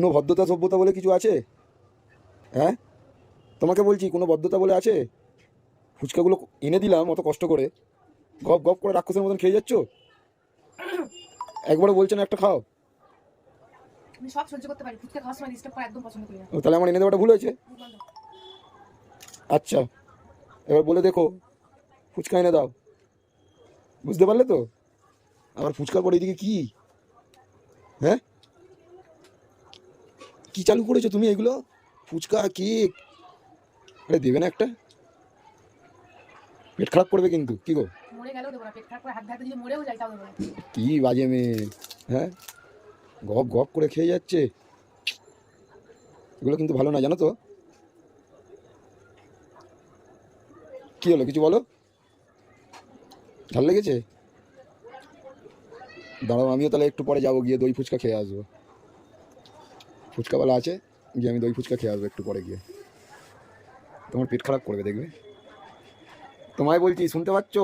কোনো ভদ্রতা সভ্যতা বলে কিছু আছে? হ্যাঁ? তোমাকে বলছি কোনো ভদ্রতা বলে আছে? ফুচকাগুলো এনে দিলাম অত কষ্ট করে। গপ গপ করে রাক্ষসের মতন খেয়ে যাচ্ছ? একবারও বলছো না একটা খাও। সব সহ্য করতে পারি। ফুচকা খাওয়ার সময় ডিস্টার্ব করা একদম পছন্দ করি না। ও, তাহলে আমার এনে দেওয়াটা ভুল হয়েছে? আচ্ছা এবার বলে দেখো ফুচকা এনে দাও। বুঝতে পারলে তো? আবার ফুচকার পরে এদিকে কি? হ্যাঁ? কি চালু করেছ তুমি এগুলো? ফুচকা কেক? আরে দেবে না একটা। পেট খারাপ করবে কিন্তু কি গো? কি বাজে মেয়ে হ্যাঁ? গপ গপ করে খেয়ে যাচ্ছে। এগুলো কিন্তু ভালো না জানো তো? কি হলো কিছু বলো? ভালো লেগেছে? দাঁড়াও আমিও তাহলে একটু পরে যাব গিয়ে দই ফুচকা খেয়ে আসব। ফুচকাওয়ালা আছে গিয়ে আমি দই ফুচকা খেয়ে আসব একটু পরে গিয়ে। তোমার পেট খারাপ করবে দেখবে। তোমায় বলছি শুনতে পাচ্ছ?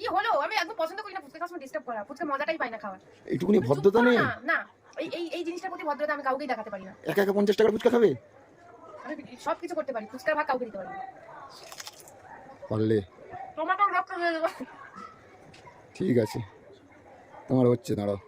কি হলো? আমি একদম পছন্দ করি না ফুচকা খাওয়ার সময় ডিস্টার্ব করা। ফুচকা মজাটাই পাই না খাওয়ার। এইটুকুনি ভদ্রতা নেই না, এই এই এই জিনিসটার প্রতি ভদ্রতা আমি কাউকেই দেখাতে পারি না। একা একা পঞ্চাশ টাকার ফুচকা খাবে? আমি সব কিছু করতে পারি ফুচকার ভাগ কাউকে দিতে পারি না। পারলে। তোমাকেও রক্ত ঠিক আছে। তোমার হচ্ছে দাঁড়াও।